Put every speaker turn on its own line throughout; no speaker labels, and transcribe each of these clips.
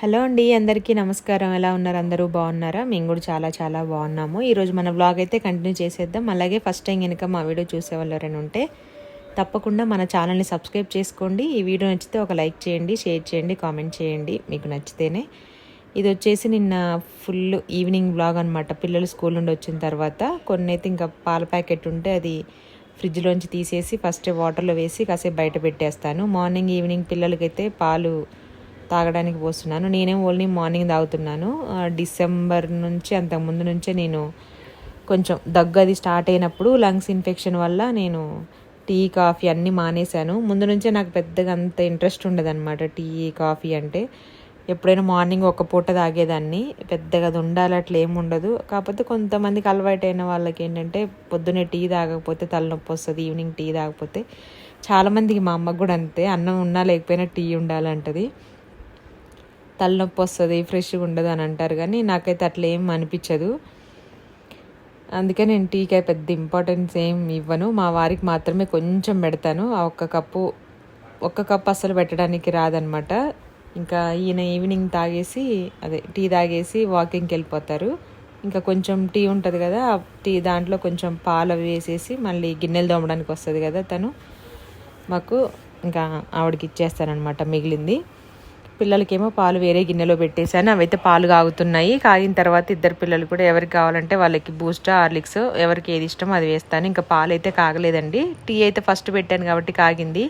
Hello అండి అందరికీ నమస్కారం. ఎలా ఉన్నారు? అందరూ బాగున్నారా? మేము కూడా చాలా చాలా బాగున్నాము. ఈరోజు మన బ్లాగ్ అయితే కంటిన్యూ చేసేద్దాం. అలాగే ఫస్ట్ టైం కనుక మా వీడియో చూసేవాళ్ళు ఎవరైనా ఉంటే తప్పకుండా మన ఛానల్ని సబ్స్క్రైబ్ చేసుకోండి. ఈ వీడియో నచ్చితే ఒక లైక్ చేయండి షేర్ చేయండి కామెంట్ చేయండి. మీకు నచ్చితేనే. ఇది వచ్చేసి నిన్న ఫుల్ ఈవినింగ్ బ్లాగ్ అనమాట పిల్లలు స్కూల్ నుండి వచ్చిన తర్వాత కొన్ని అయితే ఇంకా పాల ప్యాకెట్ ఉంటే అది ఫ్రిడ్జ్లోంచి తీసేసి ఫస్ట్ వాటర్లో వేసి కాసేపు బయట పెట్టేస్తాను. మార్నింగ్ ఈవినింగ్ పిల్లలకైతే పాలు తాగడానికి పోస్తున్నాను. నేనేం ఓన్లీ మార్నింగ్ తాగుతున్నాను. డిసెంబర్ నుంచి అంతకు ముందు నుంచే నేను కొంచెం దగ్గు అది స్టార్ట్ అయినప్పుడు లంగ్స్ ఇన్ఫెక్షన్ వల్ల నేను టీ కాఫీ అన్నీ మానేశాను. ముందు నుంచే నాకు పెద్దగా అంత ఇంట్రెస్ట్ ఉండదన్నమాట టీ కాఫీ అంటే. ఎప్పుడైనా మార్నింగ్ ఒక పూట తాగేదాన్ని. పెద్దగా అది ఉండాలి అట్లా ఏమి ఉండదు. కాకపోతే కొంతమందికి అలవాటైన వాళ్ళకి ఏంటంటే పొద్దున్నే టీ తాగకపోతే తలనొప్పి వస్తుంది ఈవినింగ్ టీ తాగకపోతే. చాలామందికి మా అమ్మకు కూడా అంతే. అన్నం ఉన్నా లేకపోయినా టీ ఉండాలంటది. తలనొప్పి వస్తుంది ఫ్రెష్గా ఉండదు అని అంటారు కానీ నాకైతే అట్లా ఏం అనిపించదు. అందుకే నేను టీకి పెద్ద ఇంపార్టెన్స్ ఏం ఇవ్వను. మా వారికి మాత్రమే కొంచెం పెడతాను. ఆ ఒక్క కప్పు ఒక్క కప్పు అసలు పెట్టడానికి రాదనమాట. ఇంకా ఈయన ఈవినింగ్ తాగేసి అదే టీ తాగేసి వాకింగ్కి వెళ్ళిపోతారు. ఇంకా కొంచెం టీ ఉంటుంది కదా ఆ టీ దాంట్లో కొంచెం పాలు అవి వేసేసి మళ్ళీ గిన్నెలు తోమడానికి వస్తుంది కదా తను. మాకు ఇంకా ఆవిడకి ఇచ్చేస్తానమాట మిగిలింది. పిల్లలకేమో పాలు వేరే గిన్నెలో పెట్టేశాను. అవైతే పాలు కాగుతున్నాయి. కాగిన తర్వాత ఇద్దరు పిల్లలు కూడా ఎవరికి కావాలంటే వాళ్ళకి బూస్ట్ హార్లిక్స్ ఎవరికి ఏది ఇష్టమో అది వేస్తాను. ఇంకా పాలు అయితే కాగలేదండి. టీ అయితే ఫస్ట్ పెట్టాను కాబట్టి కాగింది.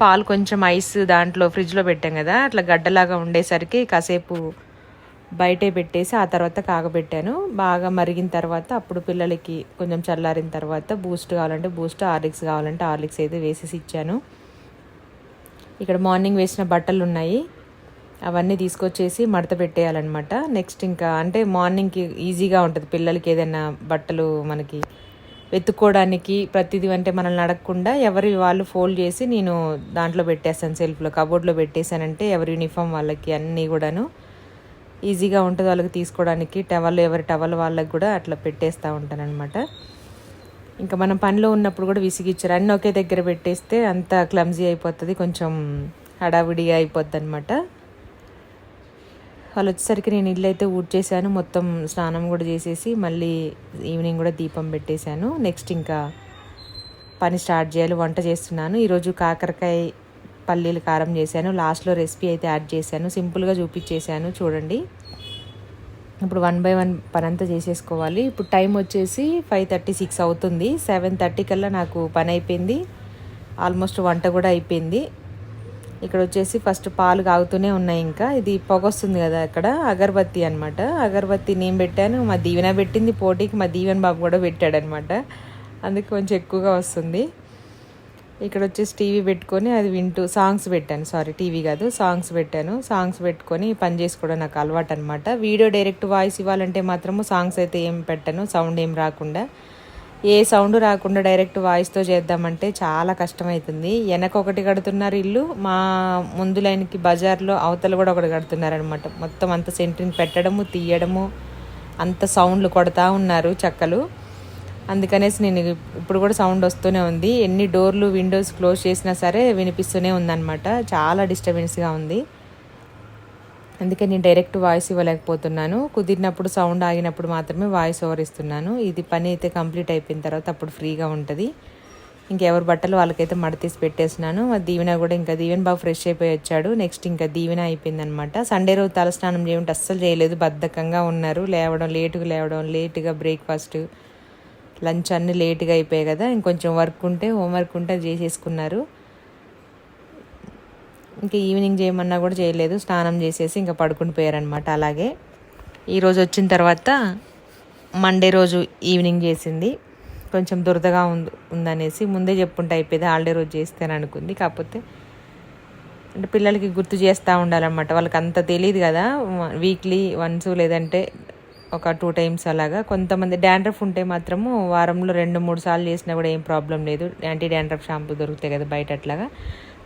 పాలు కొంచెం ఐస్ దాంట్లో ఫ్రిడ్జ్లో పెట్టాం కదా అట్లా గడ్డలాగా ఉండేసరికి కాసేపు బయటే పెట్టేసి ఆ తర్వాత కాగబెట్టాను. బాగా మరిగిన తర్వాత అప్పుడు పిల్లలకి కొంచెం చల్లారిన తర్వాత బూస్ట్ కావాలంటే బూస్ట్ హార్లిక్స్ కావాలంటే హార్లిక్స్ అయితే వేసేసి ఇచ్చాను. ఇక్కడ మార్నింగ్ వేసిన బట్టలు ఉన్నాయి అవన్నీ తీసుకొచ్చేసి మడత పెట్టేయాలన్నమాట. నెక్స్ట్ ఇంకా అంటే మార్నింగ్కి ఈజీగా ఉంటుంది. పిల్లలకి ఏదైనా బట్టలు మనకి వెతుక్కోవడానికి ప్రతిదీ అంటే మనల్ని అడగకుండా ఎవరి వాళ్ళు ఫోల్డ్ చేసి నేను దాంట్లో పెట్టేస్తాను సెల్ఫ్లో కబోర్డ్లో పెట్టేశానంటే ఎవరి యూనిఫామ్ వాళ్ళకి అన్నీ కూడాను ఈజీగా ఉంటుంది. వాళ్ళకి తీసుకోవడానికి టవల్ ఎవరి టవల్ వాళ్ళకి కూడా అట్లా పెట్టేస్తూ ఉంటానన్నమాట. ఇంకా మనం పనిలో ఉన్నప్పుడు కూడా విసిగిచ్చారు. అన్నీ ఒకే దగ్గర పెట్టేస్తే అంత క్లమ్జీ అయిపోతుంది. కొంచెం హడావిడిగా అయిపోద్ది అనమాట వాళ్ళు వచ్చేసరికి నేను ఇల్లు అయితే ఊడ్చేసాను మొత్తం స్నానం కూడా చేసేసి మళ్ళీ ఈవినింగ్ కూడా దీపం పెట్టేశాను. నెక్స్ట్ ఇంకా పని స్టార్ట్ చేయాలి వంట చేస్తున్నాను. ఈరోజు కాకరకాయ పల్లీలు కారం చేశాను. లాస్ట్లో రెసిపీ అయితే యాడ్ చేశాను. సింపుల్గా చూపించేశాను. చూడండి. ఇప్పుడు వన్ బై వన్ పని అంతా చేసేసుకోవాలి. ఇప్పుడు టైం వచ్చేసి ఫైవ్ థర్టీ సిక్స్ అవుతుంది. సెవెన్ థర్టీ కల్లా నాకు పని అయిపోయింది ఆల్మోస్ట్ వంట కూడా అయిపోయింది. ఇక్కడ వచ్చేసి ఫస్ట్ పాలు కాగుతూనే ఉన్నాయి ఇంకా. ఇది పొగ వస్తుంది కదా అక్కడ. అగరబత్తి అనమాట అగరబత్తి నేను పెట్టాను. మా దీవెన పెట్టింది పోటీకి. మా దీవెన బాబు కూడా పెట్టాడు అనమాట కొంచెం ఎక్కువగా వస్తుంది. ఇక్కడ వచ్చేసి టీవీ పెట్టుకొని అది వింటూ సాంగ్స్ పెట్టాను. సారీ టీవీ కాదు సాంగ్స్ పెట్టాను. సాంగ్స్ పెట్టుకొని పని చేసుకోవడం నాకు అలవాటు అనమాట వీడియో డైరెక్ట్ వాయిస్ ఇవ్వాలంటే మాత్రము సాంగ్స్ అయితే ఏం పెట్టాను. సౌండ్ ఏం రాకుండా. ఏ సౌండ్ రాకుండా డైరెక్ట్ వాయిస్తో చేద్దామంటే చాలా కష్టమవుతుంది వెనక ఒకటి కడుతున్నారు ఇల్లు మా ముందు లైన్కి బజార్లో అవతలు కూడా ఒకటి కడుతున్నారు అనమాట మొత్తం అంత సెంట్రింగ్ పెట్టడము తీయడము అంత సౌండ్లు కొడతా ఉన్నారు చెక్కలు. అందుకనేసి నేను ఇప్పుడు కూడా సౌండ్ వస్తూనే ఉంది. ఎన్ని డోర్లు విండోస్ క్లోజ్ చేసినా సరే వినిపిస్తూనే ఉందన్నమాట. చాలా డిస్టర్బెన్స్గా ఉంది. అందుకే నేను డైరెక్ట్ వాయిస్ ఇవ్వలేకపోతున్నాను. కుదిరినప్పుడు సౌండ్ ఆగినప్పుడు మాత్రమే వాయిస్ ఓవర్ ఇస్తున్నాను. ఇది పని అయితే కంప్లీట్ అయిపోయిన తర్వాత అప్పుడు ఫ్రీగా ఉంటుంది. ఇంకెవరి బట్టలు వాళ్ళకైతే మడతీసి పెట్టేసినాను దీవెన కూడా ఇంకా దీవెన బాగా ఫ్రెష్ అయిపోయి వచ్చాడు. నెక్స్ట్ ఇంకా దీవెన అయిపోయిందనమాట సండే రోజు తలస్నానం చేయమంటే అస్సలు చేయలేదు. బద్ధకంగా ఉన్నారు. లేవడం లేటుగా లేవడం లేటుగా బ్రేక్ఫాస్ట్ లంచ్ అన్నీ లేట్గా అయిపోయాయి కదా. ఇంకొంచెం వర్క్ ఉంటే హోంవర్క్ ఉంటే అది చేసేసుకున్నారు. ఇంకా ఈవినింగ్ చేయమన్నా కూడా చేయలేదు. స్నానం చేసేసి ఇంకా పడుకుని పోయారనమాట అలాగే ఈరోజు వచ్చిన తర్వాత మండే రోజు ఈవినింగ్ చేసింది. కొంచెం దురదగా ఉంది ఉందనేసి ముందే చెప్పుంటే అయిపోయింది. హాలిడే రోజు చేస్తాను అనుకుంది. కాకపోతే అంటే పిల్లలకి గుర్తు చేస్తూ ఉండాలన్నమాట. వాళ్ళకి అంత తెలియదు కదా. వీక్లీ వన్స్ లేదంటే ఒక టూ టైమ్స్ అలాగా. కొంతమంది డాండ్రఫ్ ఉంటే మాత్రము వారంలో రెండు మూడు సార్లు చేసినా కూడా ఏం ప్రాబ్లం లేదు. యాంటీ డాండ్రఫ్ షాంపూ దొరుకుతాయి కదా బయట అట్లాగా.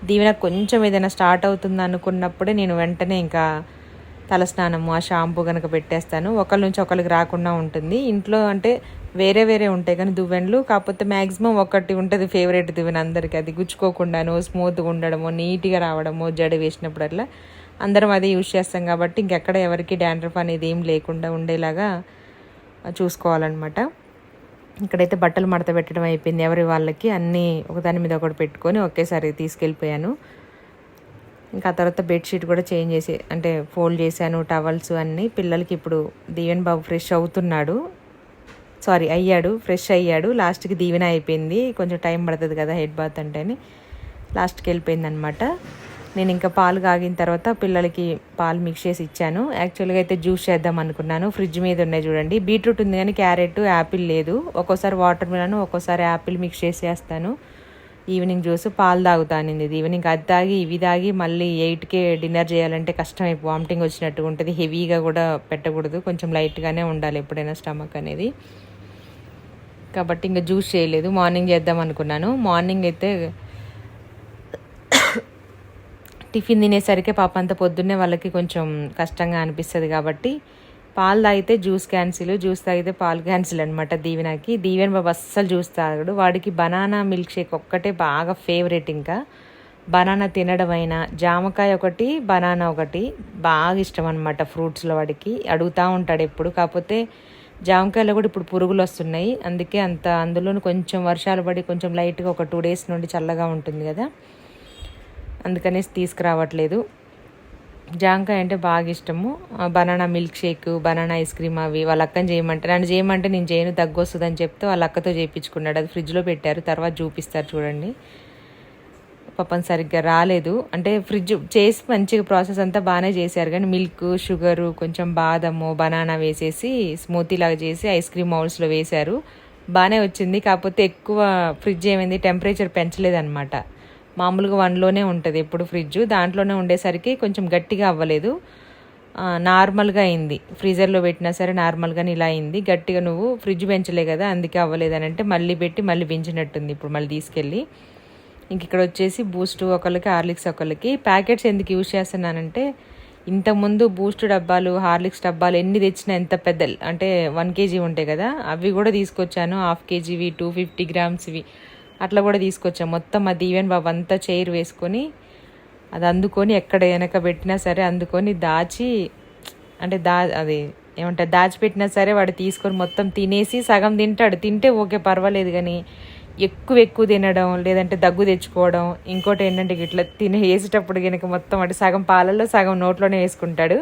దీవెన కొంచెం ఏదైనా స్టార్ట్ అవుతుంది అనుకున్నప్పుడే నేను వెంటనే ఇంకా తలస్నానము ఆ షాంపూ కనుక పెట్టేస్తాను. ఒకరి నుంచి ఒకరికి రాకుండా ఉంటుంది. ఇంట్లో అంటే వేరే వేరే ఉంటాయి కానీ దువ్వెన్లు కాకపోతే మ్యాక్సిమం ఒకటి ఉంటుంది ఫేవరెట్ దువ్వెన అందరికీ. అది గుచ్చుకోకుండాను స్మూత్గా ఉండడము నీట్గా రావడము జడ వేసినప్పుడల్లా అందరం అదే యూజ్ చేస్తాం కాబట్టి ఇంకెక్కడ ఎవరికి డాండ్రఫ్ అనేది ఏం లేకుండా ఉండేలాగా చూసుకోవాలన్నమాట. ఇక్కడైతే బట్టలు మడత పెట్టడం అయిపోయింది ఎవరి వాళ్ళకి. అన్నీ ఒకదాని మీద ఒకటి పెట్టుకొని ఒకేసారి తీసుకెళ్ళిపోయాను. ఇంకా ఆ తర్వాత బెడ్షీట్ కూడా చేంజ్ చేసి అంటే ఫోల్డ్ చేశాను టవల్స్ అన్నీ. పిల్లలకి ఇప్పుడు దీవెన్ బాబు ఫ్రెష్ అవుతున్నాడు. సారీ అయ్యాడు ఫ్రెష్ అయ్యాడు. లాస్ట్కి దీవెన అయిపోయింది. కొంచెం టైం పడుతుంది కదా హెడ్ బాత్ అంటే అని లాస్ట్కి వెళ్ళిపోయింది అనమాట నేను ఇంకా పాలు కాగిన తర్వాత పిల్లలకి పాలు మిక్స్ చేసి ఇచ్చాను. యాక్చువల్గా అయితే జ్యూస్ చేద్దాం అనుకున్నాను. ఫ్రిడ్జ్ మీద ఉన్నాయి చూడండి. బీట్రూట్ ఉంది కానీ క్యారెట్ యాపిల్ లేదు. ఒక్కోసారి వాటర్ మిలన్ ఒక్కోసారి యాపిల్ మిక్స్ చేసి వేస్తాను. ఈవినింగ్ జ్యూస్ పాలు తాగుతాను ఇది. ఈవినింగ్ అది తాగి ఇవి తాగి మళ్ళీ ఎయిట్కే డిన్నర్ చేయాలంటే కష్టం వామిటింగ్ వచ్చినట్టుగా ఉంటుంది. హెవీగా కూడా పెట్టకూడదు. కొంచెం లైట్గానే ఉండాలి ఎప్పుడైనా స్టమక్ అనేది. కాబట్టి ఇంకా జ్యూస్ చేయలేదు. మార్నింగ్ చేద్దాం అనుకున్నాను. మార్నింగ్ అయితే టిఫిన్ తినేసరికి పాప అంత పొద్దున్నే వాళ్ళకి కొంచెం కష్టంగా అనిపిస్తుంది కాబట్టి పాలు తాగితే జ్యూస్ క్యాన్సిల్ జ్యూస్ తాగితే పాలు క్యాన్సిల్ అనమాట దీవెనకి. దీవెన బాబు అస్సలు జ్యూస్ తాగడు. వాడికి బనానా మిల్క్ షేక్ ఒక్కటే బాగా ఫేవరెట్ ఇంకా. బనానా తినడం అయినా జామకాయ ఒకటి బనానా ఒకటి బాగా ఇష్టం అనమాట ఫ్రూట్స్లో వాడికి. అడుగుతూ ఉంటాడు ఎప్పుడు. కాకపోతే జామకాయలో కూడా ఇప్పుడు పురుగులు వస్తున్నాయి. అందుకే అంత అందులోనూ కొంచెం వర్షాలు పడి కొంచెం లైట్గా ఒక టూ డేస్ నుండి చల్లగా ఉంటుంది కదా. అందుకనేసి తీసుకురావట్లేదు. జాంకాయ అంటే బాగా ఇష్టము. Banana milkshake banana ice cream అవి వాళ్ళ అక్కని చేయమంటే నన్ను చేయమంటే నేను చేయను దగ్గు వస్తుందని చెప్తే వాళ్ళ అక్కతో చేయించుకున్నాడు అది ఫ్రిడ్జ్లో పెట్టారు తర్వాత చూపిస్తారు చూడండి. పాపం సరిగ్గా రాలేదు. అంటే ఫ్రిడ్జ్ చేసి మంచిగా ప్రాసెస్ అంతా బాగానే చేశారు. కానీ మిల్క్ షుగరు కొంచెం బాదము బనానా వేసేసి స్మూతీ లాగా చేసి ఐస్ క్రీమ్ మౌల్స్లో వేశారు. బాగానే వచ్చింది. కాకపోతే ఎక్కువ ఫ్రిడ్జ్ ఏమైంది? టెంపరేచర్ పెంచలేదన్నమాట. మామూలుగా వన్లోనే ఉంటుంది ఎప్పుడు ఫ్రిడ్జ్. దాంట్లోనే ఉండేసరికి కొంచెం గట్టిగా అవ్వలేదు. నార్మల్గా అయింది. ఫ్రీజర్లో పెట్టినా సరే నార్మల్గానే ఇలా అయింది. గట్టిగా నువ్వు ఫ్రిడ్జ్ పెంచలే కదా అందుకే అవ్వలేదని అంటే మళ్ళీ పెట్టి మళ్ళీ పెంచినట్టుంది ఇప్పుడు మళ్ళీ తీసుకెళ్ళి. ఇంక ఇక్కడ వచ్చేసి బూస్ట్ ఒకళ్ళకి హార్లిక్స్ ఒకళ్ళకి. ప్యాకెట్స్ ఎందుకు యూజ్ చేస్తున్నానంటే ఇంతకుముందు బూస్ట్ డబ్బాలు హార్లిక్స్ డబ్బాలు ఎన్ని తెచ్చినా ఎంత పెద్ద అంటే వన్ కేజీ ఉంటాయి కదా అవి కూడా తీసుకొచ్చాను. హాఫ్ కేజీవి టూ ఫిఫ్టీ గ్రామ్స్వి. అట్లా కూడా తీసుకొచ్చాం. మొత్తం ఆ దీవెన్ బాబు అంతా చైర్ వేసుకొని అది అందుకొని ఎక్కడ వెనక పెట్టినా సరే అందుకొని దాచి అంటే దా అది ఏమంటారు దాచిపెట్టినా సరే వాడు తీసుకొని మొత్తం తినేసి సగం తింటాడు. తింటే ఓకే పర్వాలేదు కానీ ఎక్కువ ఎక్కువ తినడం లేదంటే దగ్గు తెచ్చుకోవడం ఇంకోటి ఏంటంటే ఇట్లా తినే వేసేటప్పుడు కనుక మొత్తం అంటే సగం పాలల్లో సగం నోట్లోనే వేసుకుంటాడు.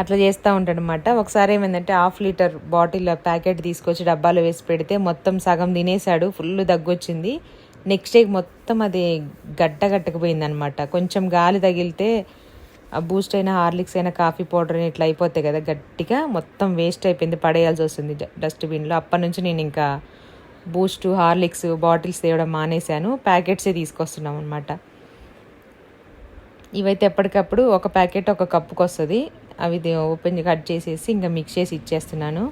అట్లా చేస్తూ ఉంటాడనమాట ఒకసారి ఏమైందంటే హాఫ్ లీటర్ బాటిల్ ప్యాకెట్ తీసుకొచ్చి డబ్బాలో వేసి పెడితే మొత్తం సగం తినేసాడు ఫుల్ దగ్గొచ్చింది. నెక్స్ట్ డే మొత్తం అది గడ్డ గట్టకపోయింది అనమాట కొంచెం గాలి తగిలితే ఆ బూస్ట్ అయినా హార్లిక్స్ అయినా కాఫీ పౌడర్ అని ఇట్లా అయిపోతాయి కదా గట్టిగా. మొత్తం వేస్ట్ అయిపోయింది పడేయాల్సి వస్తుంది డస్ట్బిన్లో. అప్పటి నుంచి నేను ఇంకా బూస్ట్ హార్లిక్స్ బాటిల్స్ తేవడం మానేశాను. ప్యాకెట్సే తీసుకొస్తున్నాం అనమాట ఇవైతే ఎప్పటికప్పుడు ఒక ప్యాకెట్ ఒక కప్పుకి వస్తుంది అవి ఓపెన్ కట్ చేసేసి ఇంకా మిక్స్ చేసి ఇచ్చేస్తున్నాను.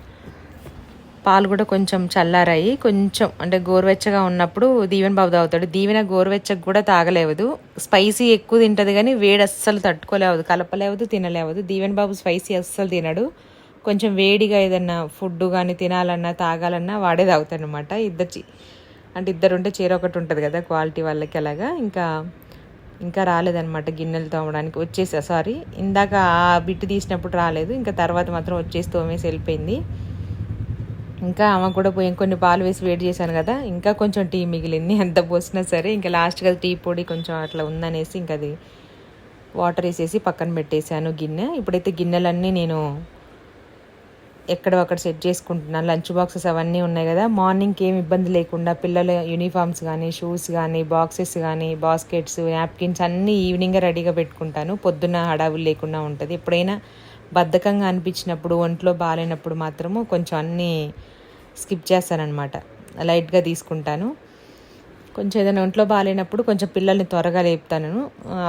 పాలు కూడా కొంచెం చల్లారాయి. కొంచెం అంటే గోరువెచ్చగా ఉన్నప్పుడు దీవెన బాబు తాగుతాడు. దీవెన గోరువెచ్చకు కూడా తాగలేవదు. స్పైసీ ఎక్కువ తింటుంది కానీ వేడి అస్సలు తట్టుకోలేవదు. కలపలేవదు తినలేవదు. దీవెన బాబు స్పైసీ అస్సలు తినడు. కొంచెం వేడిగా ఏదన్నా ఫుడ్ కానీ తినాలన్నా తాగాలన్నా వాడే తాగుతాడు అనమాట ఇద్దరు అంటే ఇద్దరు ఉంటే చీర ఒకటి ఉంటుంది కదా క్వాలిటీ వాళ్ళకి అలాగా. ఇంకా ఇంకా రాలేదనమాట గిన్నెలు తోమడానికి. వచ్చేసా సారీ. ఇందాక ఆ బిట్టు తీసినప్పుడు రాలేదు. ఇంకా తర్వాత మాత్రం వచ్చేసి తోమేసి వెళ్ళిపోయింది. ఇంకా ఆమె కూడా పోయి కొన్ని పాలు వేసి వేడి చేశాను కదా. ఇంకా కొంచెం టీ మిగిలింది. ఎంత పోసినా సరే. ఇంకా లాస్ట్గా టీ పొడి కొంచెం అట్లా ఉందనేసి ఇంకా అది వాటర్ వేసేసి పక్కన పెట్టేశాను గిన్నె. ఇప్పుడైతే గిన్నెలన్నీ నేను ఎక్కడ అక్కడ సెట్ చేసుకుంటున్నాను లంచ్ బాక్సెస్ అవన్నీ ఉన్నాయి కదా. మార్నింగ్కి ఏమి ఇబ్బంది లేకుండా పిల్లల యూనిఫామ్స్ కానీ షూస్ కానీ బాక్సెస్ కానీ బాస్కెట్స్ నాప్కిన్స్ అన్నీ ఈవినింగే రెడీగా పెట్టుకుంటాను. పొద్దున్న హడావులు లేకుండా ఉంటుంది. ఎప్పుడైనా బద్ధకంగా అనిపించినప్పుడు ఒంట్లో బాగాలేనప్పుడు మాత్రము కొంచెం అన్నీ స్కిప్ చేస్తానన్నమాట. లైట్గా తీసుకుంటాను. కొంచెం ఏదైనా ఒంట్లో బాగాలేనప్పుడు కొంచెం పిల్లల్ని త్వరగా లేపుతాను.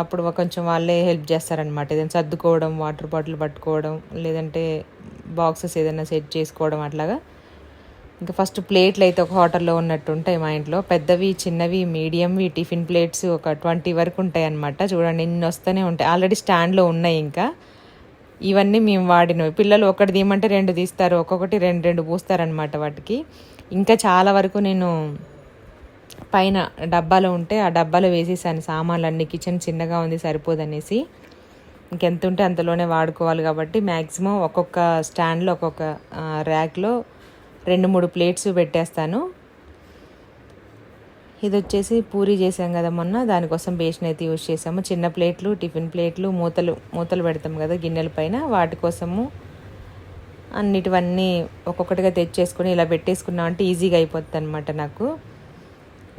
అప్పుడు కొంచెం వాళ్ళే హెల్ప్ చేస్తారనమాట ఏదైనా సర్దుకోవడం వాటర్ బాటిల్ పట్టుకోవడం లేదంటే బాక్సెస్ ఏదైనా సెట్ చేసుకోవడం అట్లాగా. ఇంకా ఫస్ట్ ప్లేట్లు అయితే ఒక హోటల్లో ఉన్నట్టు ఉంటాయి మా ఇంట్లో. పెద్దవి చిన్నవి మీడియంవి టిఫిన్ ప్లేట్స్ ఒక ట్వంటీ వరకు ఉంటాయి అనమాట చూడండి ఇన్ని వస్తూనే ఉంటాయి. ఆల్రెడీ స్టాండ్లో ఉన్నాయి ఇంకా. ఇవన్నీ మేము వాడినవి. పిల్లలు ఒకటి తీయమంటే రెండు తీస్తారు ఒక్కొక్కటి రెండు రెండు పూస్తారనమాట వాటికి. ఇంకా చాలా వరకు నేను పైన డబ్బాలో ఉంటే ఆ డబ్బాలో వేసేసాను సామాన్లు అన్ని కిచెన్ చిన్నగా ఉంది సరిపోదనేసి. ఇంకెంత ఉంటే అంతలోనే వాడుకోవాలి కాబట్టి మ్యాక్సిమం ఒక్కొక్క స్టాండ్లో ఒక్కొక్క ర్యాక్లో రెండు మూడు ప్లేట్స్ పెట్టేస్తాను. ఇది వచ్చేసి పూరి చేసాం కదా మొన్న. దానికోసం బేషన్ అయితే యూజ్ చేసాము చిన్న ప్లేట్లు టిఫిన్ ప్లేట్లు మూతలు మూతలు పెడతాం కదా గిన్నెల పైన. వాటి కోసము అన్నిటివన్నీ ఒక్కొక్కటిగా తెచ్చేసుకొని ఇలా పెట్టేసుకున్నాం అంటే ఈజీగా అయిపోతుంది అనమాట నాకు.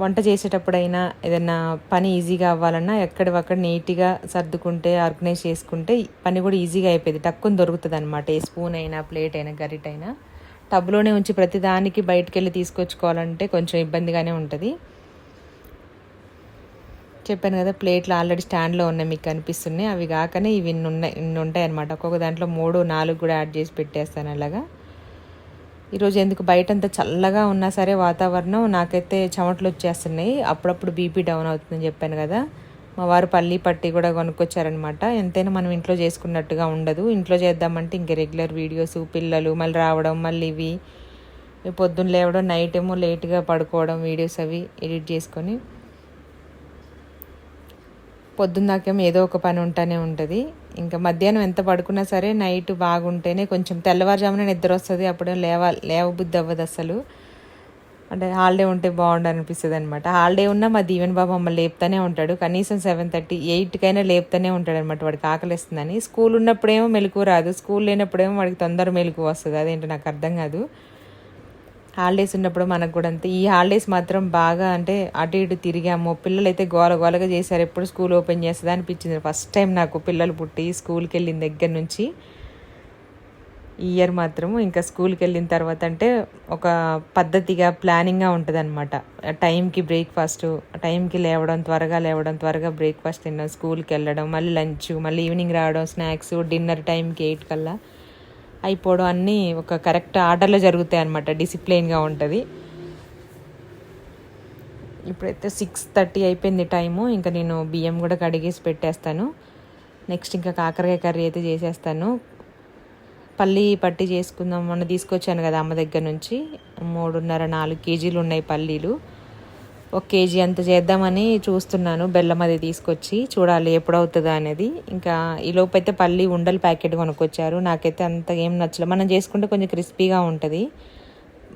వంట చేసేటప్పుడైనా ఏదైనా పని ఈజీగా అవ్వాలన్నా ఎక్కడివక్కడ నీట్గా సర్దుకుంటే ఆర్గనైజ్ చేసుకుంటే పని కూడా ఈజీగా అయిపోయింది. తక్కువ దొరుకుతుంది అనమాట ఏ స్పూన్ అయినా ప్లేట్ అయినా గరిట అయినా టబ్లోనే ఉంచి ప్రతిదానికి బయటికి వెళ్ళి తీసుకొచ్చుకోవాలంటే కొంచెం ఇబ్బందిగానే ఉంటుంది. చెప్పాను కదా ప్లేట్లు ఆల్రెడీ స్టాండ్లో ఉన్నాయి మీకు కనిపిస్తున్నాయి. అవి కాకనే ఇవి ఉన్నాయి ఇన్ని ఉంటాయి అనమాట ఒక్కొక్క దాంట్లో మూడు నాలుగు కూడా యాడ్ చేసి పెట్టేస్తాను అలాగా. ఈరోజు ఎందుకు బయట అంతా చల్లగా ఉన్నా సరే వాతావరణం నాకైతే చెమటలు వచ్చేస్తున్నాయి. అప్పుడప్పుడు బీపీ డౌన్ అవుతుందని చెప్పాను కదా. మా వారు పల్లి పట్టి కూడా కొనుక్కొచ్చారనమాట ఎంతైనా మనం ఇంట్లో చేసుకున్నట్టుగా ఉండదు. ఇంట్లో చేద్దామంటే ఇంక రెగ్యులర్ వీడియోస్ పిల్లలు మళ్ళీ రావడం మళ్ళీ ఇవి. పొద్దున్న లేవడం నైట్ ఏమో లేట్గా పడుకోవడం వీడియోస్ అవి ఎడిట్ చేసుకొని పొద్దున్నాకేమో ఏదో ఒక పని ఉంటానే ఉంటుంది. ఇంకా మధ్యాహ్నం ఎంత పడుకున్నా సరే నైట్ బాగుంటేనే కొంచెం తెల్లవారుజామున నిద్ర వస్తుంది అప్పుడే లేవ లేవబుద్ధి అవ్వదు అసలు అంటే హాలిడే ఉంటే బాగుండు అనిపిస్తుంది అనమాట హాలిడే ఉన్నా మా దీవెన్ బాబు మమ్మల్ని లేపుతానే ఉంటాడు. కనీసం సెవెన్ థర్టీ ఎయిట్కైనా లేపుతానే ఉంటాడు అనమాట వాడికి ఆకలిస్తుందని. స్కూల్ ఉన్నప్పుడేమో మెలకు రాదు. స్కూల్ లేనప్పుడేమో వాడికి తొందర మెలకు వస్తుంది. అదేంటో నాకు అర్థం కాదు. హాలిడేస్ ఉన్నప్పుడు మనకు కూడా అంతే. ఈ హాలిడేస్ మాత్రం బాగా అంటే అటు ఇటు తిరిగాము. పిల్లలు అయితే గోల గోలగా చేశారు. ఎప్పుడు స్కూల్ ఓపెన్ చేస్తుందా అనిపించింది. ఫస్ట్ టైం నాకు పిల్లలు పుట్టి స్కూల్కి వెళ్ళిన దగ్గర నుంచి ఈ ఇయర్ మాత్రం ఇంకా స్కూల్కి వెళ్ళిన తర్వాత అంటే ఒక పద్ధతిగా ప్లానింగ్గా ఉంటుంది అనమాట టైంకి బ్రేక్ఫాస్ట్ టైంకి లేవడం త్వరగా లేవడం త్వరగా బ్రేక్ఫాస్ట్ తినడం స్కూల్కి వెళ్ళడం మళ్ళీ లంచ్ మళ్ళీ ఈవినింగ్ రావడం స్నాక్స్ డిన్నర్ టైంకి ఎయిట్ కల్లా అయిపోవడం అన్నీ ఒక కరెక్ట్ ఆర్డర్లో జరుగుతాయి అనమాట డిసిప్లైన్గా ఉంటుంది. ఇప్పుడైతే సిక్స్ థర్టీ అయిపోయింది టైము. ఇంకా నేను బియ్యం కూడా కడిగేసి పెట్టేస్తాను. నెక్స్ట్ ఇంకా కాకరకాయ కర్రీ అయితే చేసేస్తాను. పల్లి పట్టి చేసుకుందాం మొన్న తీసుకొచ్చాను కదా అమ్మ దగ్గర నుంచి. మూడున్నర నాలుగు కేజీలు ఉన్నాయి పల్లీలు. ఒక కేజీ అంత చేద్దామని చూస్తున్నాను. బెల్లం అది తీసుకొచ్చి చూడాలి ఎప్పుడవుతుందా అనేది. ఇంకా ఈ అయితే పల్లి ఉండలు ప్యాకెట్ కొనుక్కొచ్చారు. నాకైతే అంత ఏం నచ్చలేదు మనం చేసుకుంటే కొంచెం క్రిస్పీగా ఉంటుంది.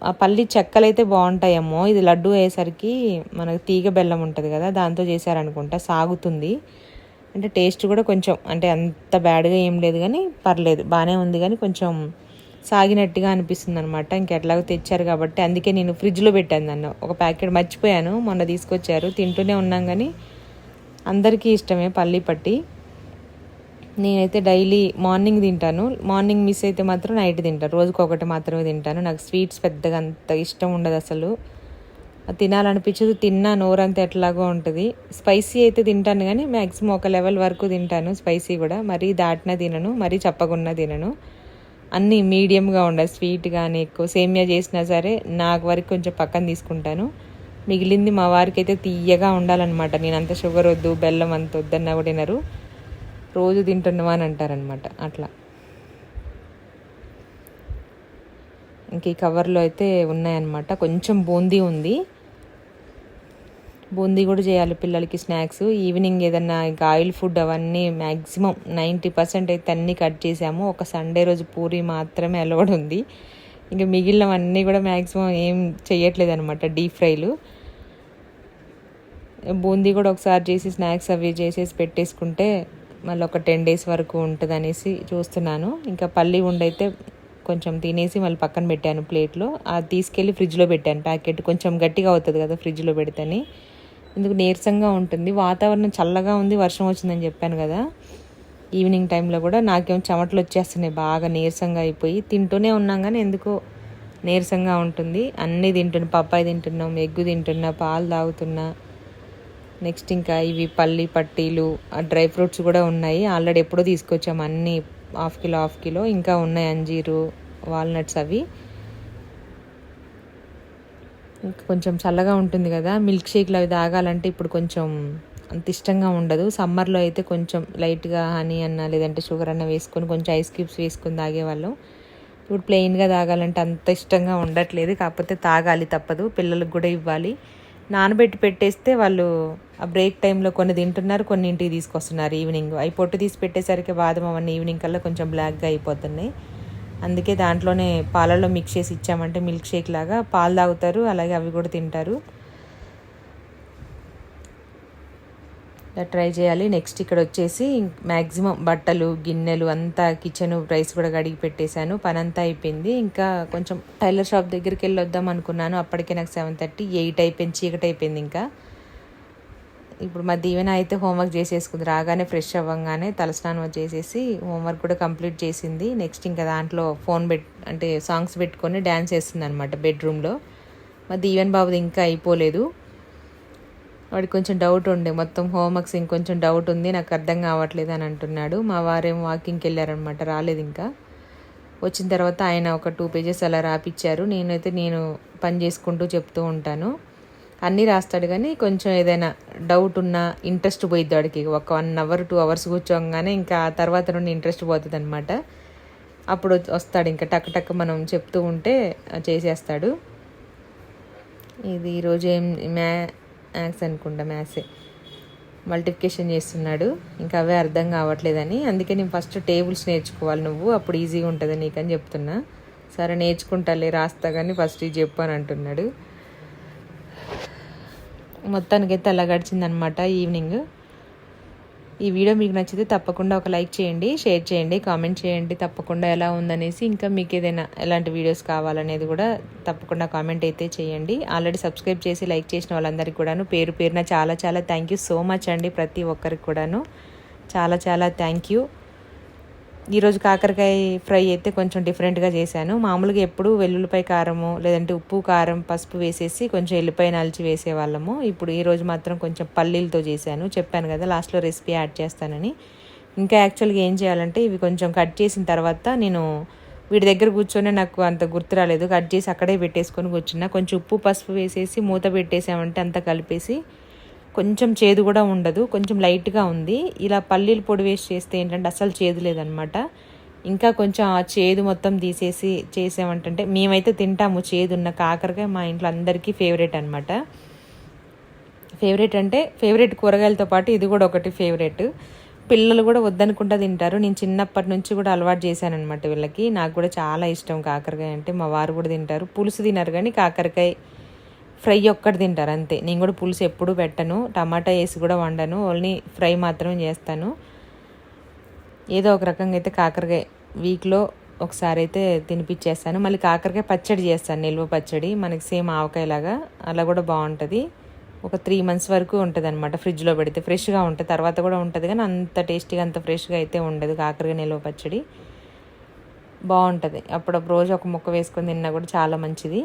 ఆ పల్లి చెక్కలు అయితే బాగుంటాయేమో. ఇది లడ్డు అయ్యేసరికి మనకు తీగ బెల్లం ఉంటుంది కదా దాంతో చేశారనుకుంటా. సాగుతుంది. అంటే టేస్ట్ కూడా కొంచెం అంటే అంత బ్యాడ్గా ఏం లేదు కానీ పర్లేదు. బాగానే ఉంది కానీ కొంచెం సాగినట్టుగా అనిపిస్తుంది అనమాట ఇంకెట్లాగో తెచ్చారు కాబట్టి అందుకే నేను ఫ్రిడ్జ్లో పెట్టాను నన్ను. ఒక ప్యాకెట్ మర్చిపోయాను మొన్న తీసుకొచ్చారు తింటూనే ఉన్నాం కానీ అందరికీ ఇష్టమే పల్లి పట్టి. నేనైతే డైలీ మార్నింగ్ తింటాను. మార్నింగ్ మిస్ అయితే మాత్రం నైట్ తింటాను రోజుకు ఒకటి మాత్రమే తింటాను. నాకు స్వీట్స్ పెద్దగా అంత ఇష్టం ఉండదు అసలు. తినాలనిపించదు. తిన్నా నోరంతా ఎట్లాగో ఉంటుంది. స్పైసీ అయితే తింటాను కానీ మ్యాక్సిమం ఒక లెవెల్ వరకు తింటాను. స్పైసీ కూడా. మరీ దాటినా తినను మరీ చప్పకుండా తినను. అన్నీ మీడియంగా ఉండాలి స్వీట్ కానీ ఎక్కువ సేమియా చేసినా సరే నాకు వరకు కొంచెం పక్కన తీసుకుంటాను. మిగిలింది మా వారికి అయితే తీయగా ఉండాలన్నమాట. నేను అంత షుగర్ వద్దు బెల్లం అంత వద్దన్నా కూడా తినరు. రోజు తింటున్నావా అని అంటారనమాట అట్లా. ఇంక ఈ కవర్లో అయితే ఉన్నాయన్నమాట. కొంచెం బూందీ ఉంది. బూందీ కూడా చేయాలి పిల్లలకి స్నాక్స్. ఈవినింగ్ ఏదన్నా ఇంకా ఆయిల్ ఫుడ్ అవన్నీ మ్యాక్సిమం నైంటీ పర్సెంట్ అయితే అన్నీ కట్ చేసాము. ఒక సండే రోజు పూరి మాత్రమే అలవాటు ఉంది. ఇంకా మిగిలినవన్నీ కూడా మ్యాక్సిమం ఏం చేయట్లేదు అనమాట డీప్ ఫ్రైలు. బూందీ కూడా ఒకసారి చేసి స్నాక్స్ అవి చేసేసి పెట్టేసుకుంటే మళ్ళీ ఒక టెన్ డేస్ వరకు ఉంటుంది అనేసి చూస్తున్నాను. ఇంకా పల్లి ఉండైతే కొంచెం తినేసి మళ్ళీ పక్కన పెట్టాను ప్లేట్లో. అది తీసుకెళ్ళి ఫ్రిడ్జ్లో పెట్టాను ప్యాకెట్. కొంచెం గట్టిగా అవుతుంది కదా ఫ్రిడ్జ్లో పెడితేని. ఎందుకు నీరసంగా ఉంటుంది. వాతావరణం చల్లగా ఉంది వర్షం వచ్చిందని చెప్పాను కదా. ఈవినింగ్ టైంలో కూడా నాకేం చెమటలు వచ్చేస్తున్నాయి. బాగా నీరసంగా అయిపోయి తింటూనే ఉన్నాం కానీ ఎందుకో నీరసంగా ఉంటుంది. అన్నీ తింటున్నా పప్పాయి తింటున్నాం ఎగ్గు తింటున్నా పాలు తాగుతున్నా. నెక్స్ట్ ఇంకా ఇవి పల్లి పట్టీలు ఆ డ్రై ఫ్రూట్స్ కూడా ఉన్నాయి. ఆల్రెడీ ఎప్పుడో తీసుకొచ్చాము అన్నీ హాఫ్ కిలో హాఫ్ కిలో. ఇంకా ఉన్నాయి అంజీరు వాల్నట్స్ అవి. కొంచెం చల్లగా ఉంటుంది కదా మిల్క్ షేక్లు అవి తాగాలంటే ఇప్పుడు కొంచెం అంత ఇష్టంగా ఉండదు. సమ్మర్లో అయితే కొంచెం లైట్గా హనీ అన్న లేదంటే షుగర్ అన్న వేసుకొని కొంచెం ఐస్ క్యూబ్స్ వేసుకొని తాగేవాళ్ళం. ఇప్పుడు ప్లెయిన్గా తాగాలంటే అంత ఇష్టంగా ఉండట్లేదు కాకపోతే తాగాలి తప్పదు పిల్లలకు కూడా ఇవ్వాలి. నానబెట్టి పెట్టేస్తే వాళ్ళు ఆ బ్రేక్ టైంలో కొన్ని తింటున్నారు కొన్ని ఇంటికి తీసుకొస్తున్నారు ఈవినింగ్ అవి పొట్టు తీసి పెట్టేసరికి బాదం అవన్నీ ఈవినింగ్ కల్లా కొంచెం బ్లాక్గా అయిపోతున్నాయి. అందుకే దాంట్లోనే పాలల్లో మిక్స్ చేసి ఇచ్చామంటే మిల్క్ షేక్ లాగా. పాలు తాగుతారు అలాగే అవి కూడా తింటారు. ఇలా ట్రై చేయాలి. నెక్స్ట్ ఇక్కడ వచ్చేసి మ్యాక్సిమం బట్టలు గిన్నెలు అంతా కిచెన్ రైస్ కూడా కడిగి పెట్టేశాను. పని అంతా అయిపోయింది. ఇంకా కొంచెం టైలర్ షాప్ దగ్గరికి వెళ్ళి వద్దాం అనుకున్నాను. అప్పటికే నాకు సెవెన్ థర్టీ ఎయిట్ అయిపోయింది చీకటి అయిపోయింది ఇంకా. ఇప్పుడు మా దీవెన అయితే హోంవర్క్ చేసేసుకుంది. రాగానే ఫ్రెష్ అవ్వగానే తలస్నానం చేసేసి హోంవర్క్ కూడా కంప్లీట్ చేసింది. నెక్స్ట్ ఇంకా దాంట్లో ఫోన్ పెట్ అంటే సాంగ్స్ పెట్టుకొని డ్యాన్స్ వేస్తుంది అనమాట బెడ్రూమ్లో మా దీవెన్ బాబుది ఇంకా అయిపోలేదు. వాడికి కొంచెం డౌట్ ఉండే. మొత్తం హోంవర్క్స్ ఇంకొంచెం డౌట్ ఉంది. నాకు అర్థం కావట్లేదు అని అంటున్నాడు. మా వారేమో వాకింగ్కి వెళ్ళారనమాట రాలేదు ఇంకా. వచ్చిన తర్వాత ఆయన ఒక టూ పేజెస్ అలా రాపిచ్చారు. నేనైతే నేను పని చేసుకుంటూ చెప్తూ ఉంటాను. అన్నీ రాస్తాడు కానీ కొంచెం ఏదైనా డౌట్ ఉన్నా ఇంట్రెస్ట్ పోయిద్ది వాడికి. ఒక వన్ అవర్ టూ అవర్స్ కూర్చోగానే ఇంకా ఆ తర్వాత నుండి ఇంట్రెస్ట్ పోతుంది అనమాట అప్పుడు వస్తాడు ఇంకా టక్ టక్ మనం చెప్తూ ఉంటే చేసేస్తాడు. ఇది ఈరోజు ఏం మ్యా మ్యాథ్స్ అనుకుంటా మ్యాథ్సే. మల్టిప్లికేషన్ చేస్తున్నాడు. ఇంకా అవే అర్థం కావట్లేదని. అందుకే నేను ఫస్ట్ టేబుల్స్ నేర్చుకోవాలి నువ్వు. అప్పుడు ఈజీగా ఉంటుంది నీకని చెప్తున్నా. సరే నేర్చుకుంటాలే రాస్తా కానీ ఫస్ట్ ఇది చెప్పు అని అంటున్నాడు. మొత్తానికైతే అలా గడిచిందనమాట ఈవినింగ్. ఈ వీడియో మీకు నచ్చితే తప్పకుండా ఒక లైక్ చేయండి షేర్ చేయండి కామెంట్ చేయండి. తప్పకుండా ఎలా ఉందనేసి ఇంకా మీకు ఏదైనా ఎలాంటి వీడియోస్ కావాలనేది కూడా తప్పకుండా కామెంట్ అయితే చేయండి. ఆల్రెడీ సబ్స్క్రైబ్ చేసి లైక్ చేసిన వాళ్ళందరికీ కూడాను పేరు పేరున చాలా చాలా థ్యాంక్ యూ సో మచ్ అండి ప్రతి ఒక్కరికి కూడాను. చాలా చాలా థ్యాంక్ యూ. ఈరోజు కాకరకాయ ఫ్రై అయితే కొంచెం డిఫరెంట్గా చేశాను. మామూలుగా ఎప్పుడు వెల్లుల్లిపాయ కారము లేదంటే ఉప్పు కారం పసుపు వేసేసి కొంచెం ఎల్లిపాయ నలిచి వేసేవాళ్ళము. ఇప్పుడు ఈరోజు మాత్రం కొంచెం పల్లీలతో చేశాను. చెప్పాను కదా లాస్ట్లో రెసిపీ యాడ్ చేస్తానని. ఇంకా యాక్చువల్గా ఏం చేయాలంటే ఇవి కొంచెం కట్ చేసిన తర్వాత నేను వీడి దగ్గర కూర్చొని నాకు అంత గుర్తు రాలేదు. కట్ చేసి అక్కడే పెట్టేసుకొని కూర్చున్నా. కొంచెం ఉప్పు పసుపు వేసేసి మూత పెట్టేసామంటే అంతా కలిపేసి కొంచెం చేదు కూడా ఉండదు కొంచెం లైట్గా ఉంది. ఇలా పల్లీలు పొడి వేసి చేస్తే ఏంటంటే అసలు చేదు లేదనమాట. ఇంకా కొంచెం ఆ చేదు మొత్తం తీసేసి చేసామంటే మేమైతే తింటాము చేదు ఉన్న కాకరకాయ మా ఇంట్లో అందరికీ ఫేవరెట్ అనమాట ఫేవరెట్ అంటే ఫేవరెట్ కూరగాయలతో పాటు ఇది కూడా ఒకటి ఫేవరెట్ పిల్లలు కూడా వద్దనుకుంటా తింటారు. నేను చిన్నప్పటి నుంచి కూడా అలవాటు చేశాను అనమాట వీళ్ళకి. నాకు కూడా చాలా ఇష్టం కాకరకాయ అంటే. మా వారు కూడా తింటారు. పులుసు తినరు కానీ కాకరకాయ ఫ్రై ఒక్కటి తింటారు అంతే. నేను కూడా పులుసు ఎప్పుడు పెట్టను. టమాటా వేసి కూడా వండను. ఓన్లీ ఫ్రై మాత్రమే చేస్తాను. ఏదో ఒక రకంగా అయితే కాకరకాయ వీక్లో ఒకసారి అయితే తినిపించేస్తాను. మళ్ళీ కాకరకాయ పచ్చడి చేస్తాను నిల్వ పచ్చడి. మనకి సేమ్ ఆవకాయలాగా. అలా కూడా బాగుంటుంది. ఒక త్రీ మంత్స్ వరకు ఉంటుంది అనమాట ఫ్రిడ్జ్లో పెడితే ఫ్రెష్గా ఉంటుంది. తర్వాత కూడా ఉంటుంది. కానీ అంత టేస్టీగా అంత ఫ్రెష్గా అయితే ఉండదు కాకరకాయ నిల్వ పచ్చడి. బాగుంటుంది. అప్పుడప్పుడు రోజు ఒక ముక్క వేసుకొని తిన్నా కూడా చాలా మంచిది.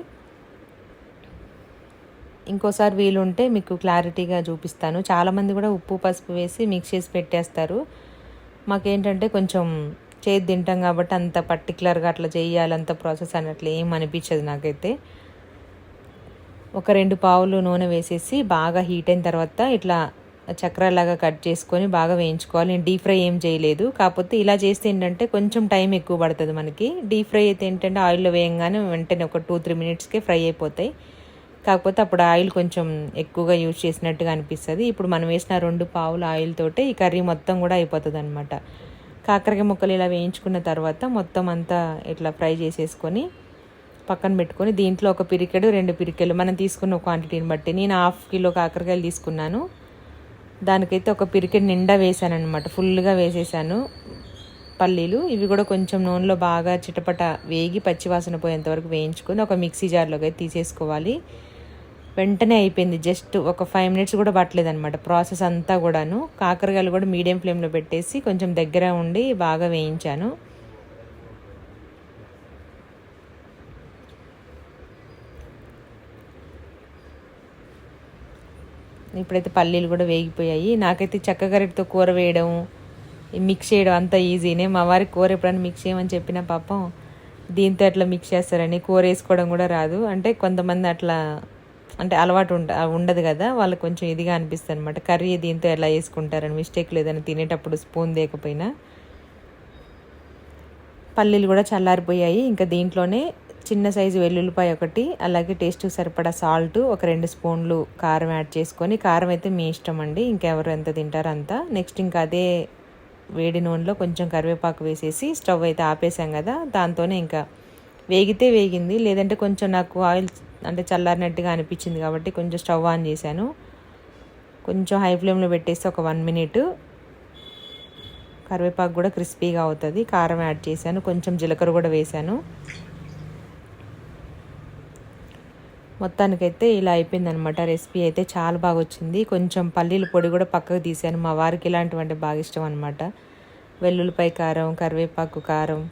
ఇంకోసారి వీలుంటే మీకు క్లారిటీగా చూపిస్తాను. చాలామంది కూడా ఉప్పు పసుపు వేసి మిక్స్ చేసి పెట్టేస్తారు. మాకేంటంటే కొంచెం చేతి తింటాం కాబట్టి అంత పర్టికులర్గా అట్లా చేయాలి అంత ప్రాసెస్ అన్నట్లు ఏం అనిపించదు నాకైతే. ఒక రెండు పావులు నూనె వేసేసి బాగా హీట్ అయిన తర్వాత ఇట్లా చక్రాలాగా కట్ చేసుకొని బాగా వేయించుకోవాలి. నేను డీప్ ఫ్రై ఏం చేయలేదు. కాకపోతే ఇలా చేస్తే ఏంటంటే కొంచెం టైం ఎక్కువ పడుతుంది మనకి. డీప్ ఫ్రై అయితే ఏంటంటే ఆయిల్లో వేయంగానే వెంటనే ఒక టూ త్రీ మినిట్స్కే ఫ్రై అయిపోతాయి. కాకపోతే అప్పుడు ఆయిల్ కొంచెం ఎక్కువగా యూజ్ చేసినట్టుగా అనిపిస్తుంది. ఇప్పుడు మనం వేసిన రెండు పావుల ఆయిల్ తోటే ఈ కర్రీ మొత్తం కూడా అయిపోతుంది అనమాట కాకరకాయ ముక్కలు ఇలా వేయించుకున్న తర్వాత మొత్తం అంతా ఇట్లా ఫ్రై చేసేసుకొని పక్కన పెట్టుకొని దీంట్లో ఒక పిరికెడు రెండు పిరికెలు మనం తీసుకున్న క్వాంటిటీని బట్టి. నేను హాఫ్ కిలో కాకరకాయలు తీసుకున్నాను. దానికైతే ఒక పిరికెడు నిండా వేసాను అనమాట ఫుల్గా వేసేసాను. పల్లీలు ఇవి కూడా కొంచెం నూనెలో బాగా చిటపట వేగి పచ్చివాసన పోయేంతవరకు వేయించుకొని ఒక మిక్సీ జార్లోకి అయితే తీసేసుకోవాలి. వెంటనే అయిపోయింది. జస్ట్ ఒక ఫైవ్ మినిట్స్ కూడా పట్టలేదు అనమాట ప్రాసెస్ అంతా కూడాను. కాకరకాయలు కూడా మీడియం ఫ్లేమ్లో పెట్టేసి కొంచెం దగ్గర ఉండి బాగా వేయించాను. ఇప్పుడైతే పల్లీలు కూడా వేగిపోయాయి. నాకైతే చక్కగరెట్తో కూర వేయడం మిక్స్ చేయడం అంత ఈజీనే మా వారికి కూర ఎప్పుడైనా మిక్స్ చేయమని చెప్పిన పాపం దీంతో అట్లా మిక్స్ చేస్తారని కూర వేసుకోవడం కూడా రాదు. అంటే కొంతమంది అట్లా అంటే అలవాటు ఉండ ఉండదు కదా వాళ్ళకి కొంచెం ఇదిగా అనిపిస్తుంది అనమాట కర్రీ దీంతో ఎలా వేసుకుంటారని మిస్టేక్ లేదని తినేటప్పుడు స్పూన్ దేకపోయినా పల్లీలు కూడా చల్లారిపోయాయి. ఇంకా దీంట్లోనే చిన్న సైజు వెల్లుల్లిపాయ ఒకటి అలాగే టేస్ట్ సరిపడా సాల్ట్ ఒక రెండు స్పూన్లు కారం యాడ్ చేసుకొని కారం అయితే మీ ఇష్టం అండి. ఇంకెవరు ఎంత తింటారో అంత. నెక్స్ట్ ఇంకా అదే వేడి నూనెలో కొంచెం కరివేపాకు వేసేసి స్టవ్ అయితే ఆపేసాం కదా దాంతోనే ఇంకా వేగితే వేగింది. లేదంటే కొంచెం నాకు ఆయిల్ అంటే చల్లారినట్టుగా అనిపించింది కాబట్టి కొంచెం స్టవ్ ఆన్ చేశాను. కొంచెం హై ఫ్లేమ్లో పెట్టేసి ఒక వన్ మినిట్. కరివేపాకు కూడా క్రిస్పీగా అవుతుంది. కారం యాడ్ చేశాను. కొంచెం జీలకర్ర కూడా వేశాను. మొత్తానికైతే ఇలా అయిపోయింది అనమాట రెసిపీ అయితే చాలా బాగా వచ్చింది. కొంచెం పల్లీల పొడి కూడా పక్కకు తీసాను మా వారికి ఇలాంటివంటే బాగా ఇష్టం అనమాట వెల్లుల్లిపాయ కారం కరివేపాకు కారం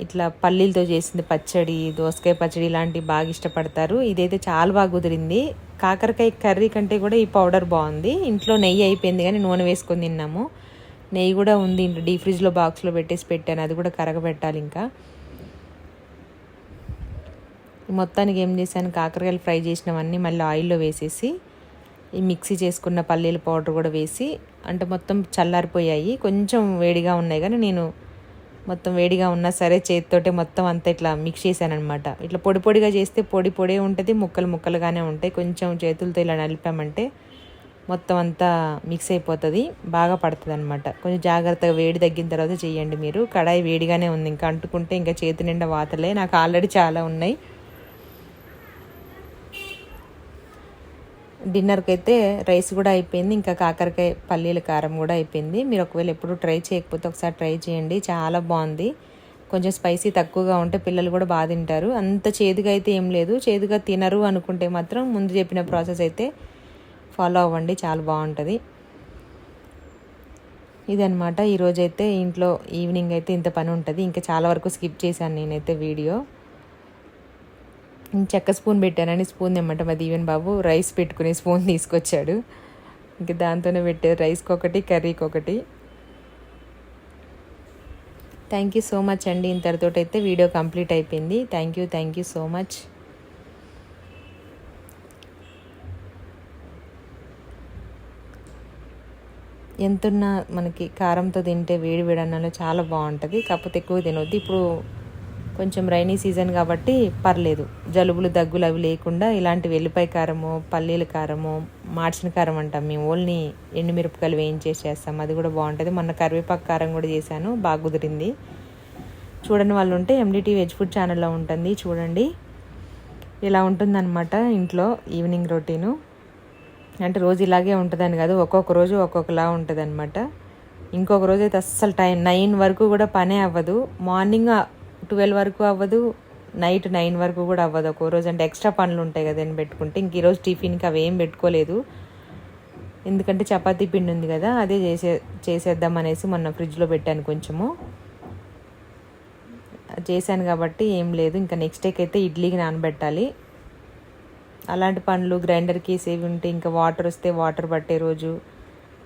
ఇట్లా పల్లీలతో చేసింది పచ్చడి దోసకాయ పచ్చడి ఇలాంటివి బాగా ఇష్టపడతారు. ఇదైతే చాలా బాగా కుదిరింది. కాకరకాయ కర్రీ కంటే కూడా ఈ పౌడర్ బాగుంది. ఇంట్లో నెయ్యి అయిపోయింది కానీ నూనె వేసుకొని తిన్నాము. నెయ్యి కూడా ఉంది ఇంట్లో. డీ ఫ్రిడ్జ్లో బాక్స్లో పెట్టేసి పెట్టాను. అది కూడా కరగబెట్టాలి ఇంకా. మొత్తానికి ఏం చేశాను? కాకరకాయలు ఫ్రై చేసినవన్నీ మళ్ళీ ఆయిల్లో వేసేసి ఈ మిక్సీ చేసుకున్న పల్లీల పౌడర్ కూడా వేసి అంటే మొత్తం చల్లారిపోయాయి. కొంచెం వేడిగా ఉన్నాయి కానీ నేను మొత్తం వేడిగా ఉన్నా సరే చేతితోటే మొత్తం అంతా ఇట్లా మిక్స్ చేశాను అనమాట ఇట్లా పొడి పొడిగా చేస్తే పొడి పొడి ఉంటుంది ముక్కలు ముక్కలుగానే ఉంటాయి. కొంచెం చేతులతో ఇలా నలిపామంటే మొత్తం అంతా మిక్స్ అయిపోతుంది బాగా పడుతుంది అనమాట కొంచెం జాగ్రత్తగా వేడి తగ్గిన తర్వాత చేయండి మీరు. కడాయి వేడిగానే ఉంది ఇంకా అంటుకుంటే ఇంకా చేతి నిండా వాతలే. నాకు ఆల్రెడీ చాలా ఉన్నాయి. డిన్నర్కి అయితే రైస్ కూడా అయిపోయింది ఇంకా కాకరకాయ పల్లీల కారం కూడా అయిపోయింది. మీరు ఒకవేళ ఎప్పుడు ట్రై చేయకపోతే ఒకసారి ట్రై చేయండి చాలా బాగుంది. కొంచెం స్పైసీ తక్కువగా ఉంటే పిల్లలు కూడా బాగా తింటారు. అంత చేదుగా అయితే ఏం లేదు చేదుగా తినరు అనుకుంటే మాత్రం ముందు చెప్పిన ప్రాసెస్ అయితే ఫాలో అవ్వండి చాలా బాగుంటుంది. ఇదనమాట ఈరోజైతే ఇంట్లో ఈవినింగ్ అయితే ఇంత పని ఉంటుంది. ఇంకా చాలా వరకు స్కిప్ చేశాను నేనైతే వీడియో. చెక్క స్పూన్ పెట్టానని స్పూన్ తెమ్మంట మా దీవెన్ బాబు. రైస్ పెట్టుకుని స్పూన్ తీసుకొచ్చాడు. ఇంక దాంతోనే పెట్టారు. రైస్కి ఒకటి కర్రీకి ఒకటి థ్యాంక్ యూ సో మచ్ అండి. ఇంతటితో అయితే వీడియో కంప్లీట్ అయిపోయింది. Thank you thank you so much ఎంతున్నా మనకి కారంతో తింటే వేడి వేడి అన్నంలో చాలా బాగుంటుంది. కాకపోతే ఎక్కువ తినొద్దు. ఇప్పుడు కొంచెం రైనీ సీజన్ కాబట్టి పర్లేదు. జలుబులు దగ్గులు అవి లేకుండా ఇలాంటి వెల్లిపాయ కారము పల్లీల కారము మార్చిన కారం అంటాం మేము. ఓన్లీ ఎండుమిరపకాయలు వేయించేసి చేస్తాం అది కూడా బాగుంటుంది. మొన్న కరివేపాకు కారం కూడా చేశాను. బాగా కుదిరింది. చూడని వాళ్ళు ఉంటే ఎండిటీ వెజ్ ఫుడ్ ఛానల్లో ఉంటుంది. చూడండి. ఇలా ఉంటుందన్నమాట ఇంట్లో ఈవినింగ్ రొటీను అంటే రోజు ఇలాగే ఉంటుందని కాదు. ఒక్కొక్క రోజు ఒక్కొక్కలా ఉంటుంది అనమాట ఇంకొక రోజు అయితే అస్సలు టైం నైన్ వరకు కూడా పనే అవ్వదు. మార్నింగ్ ట్వెల్వ్ వరకు అవ్వదు నైట్ నైన్ వరకు కూడా అవ్వదు. ఒక రోజు అంటే ఎక్స్ట్రా పనులు ఉంటాయి కదా అని పెట్టుకుంటే. ఇంక ఈరోజు టిఫిన్కి అవి ఏం పెట్టుకోలేదు. ఎందుకంటే చపాతీ పిండి ఉంది కదా అదే చేసే చేసేద్దాం అనేసి మొన్న ఫ్రిడ్జ్లో పెట్టాను కొంచెము. చేశాను కాబట్టి ఏం లేదు. ఇంకా నెక్స్ట్ డేకి అయితే ఇడ్లీకి నానబెట్టాలి. అలాంటి పనులు గ్రైండర్కి సేవి ఉంటే ఇంకా వాటర్ వస్తే వాటర్ పట్టే రోజు.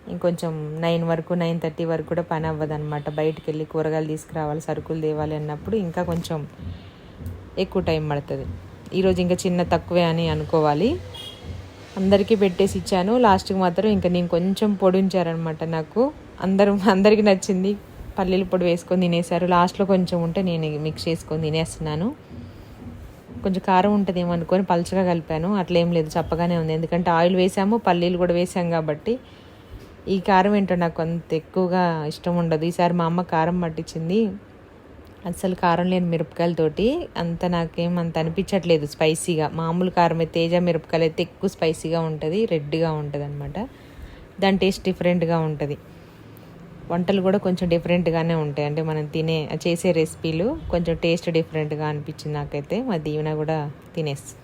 ఇంకొంచెం నైన్ వరకు నైన్ థర్టీ వరకు కూడా పని అవ్వదు అనమాట బయటికి వెళ్ళి కూరగాయలు తీసుకురావాలి సరుకులు తేవాలి అన్నప్పుడు ఇంకా కొంచెం ఎక్కువ టైం పడుతుంది. ఈరోజు ఇంకా చిన్న తక్కువే అని అనుకోవాలి. అందరికీ పెట్టేసి ఇచ్చాను. లాస్ట్కి మాత్రం ఇంకా నేను కొంచెం పొడి ఉంచారనమాట నాకు. అందరూ అందరికీ నచ్చింది. పల్లీల పొడి వేసుకొని తినేసారు లాస్ట్లో కొంచెం ఉంటే నేను మిక్స్ చేసుకొని తినేస్తున్నాను. కొంచెం కారం ఉంటుంది ఏమనుకొని పలుచగా కలిపాను. అట్లేం లేదు చప్పగానే ఉంది. ఎందుకంటే ఆయిల్ వేసాము పల్లీలు కూడా వేసాం కాబట్టి ఈ కారం ఏంటో నాకు అంత ఎక్కువగా ఇష్టం ఉండదు. ఈసారి మా అమ్మ కారం పట్టించింది. అసలు కారం లేని మిరపకాయలతోటి అంత నాకేం అంత అనిపించట్లేదు స్పైసీగా. మామూలు కారం అయితే తేజ మిరపకాయలు అయితే ఎక్కువ స్పైసీగా ఉంటుంది రెడ్గా ఉంటుంది అనమాట దాని టేస్ట్ డిఫరెంట్గా ఉంటుంది. వంటలు కూడా కొంచెం డిఫరెంట్గానే ఉంటాయి. అంటే మనం తినే చేసే రెసిపీలు కొంచెం టేస్ట్ డిఫరెంట్గా అనిపించింది నాకైతే. మా దీవెన కూడా తినేస్తుంది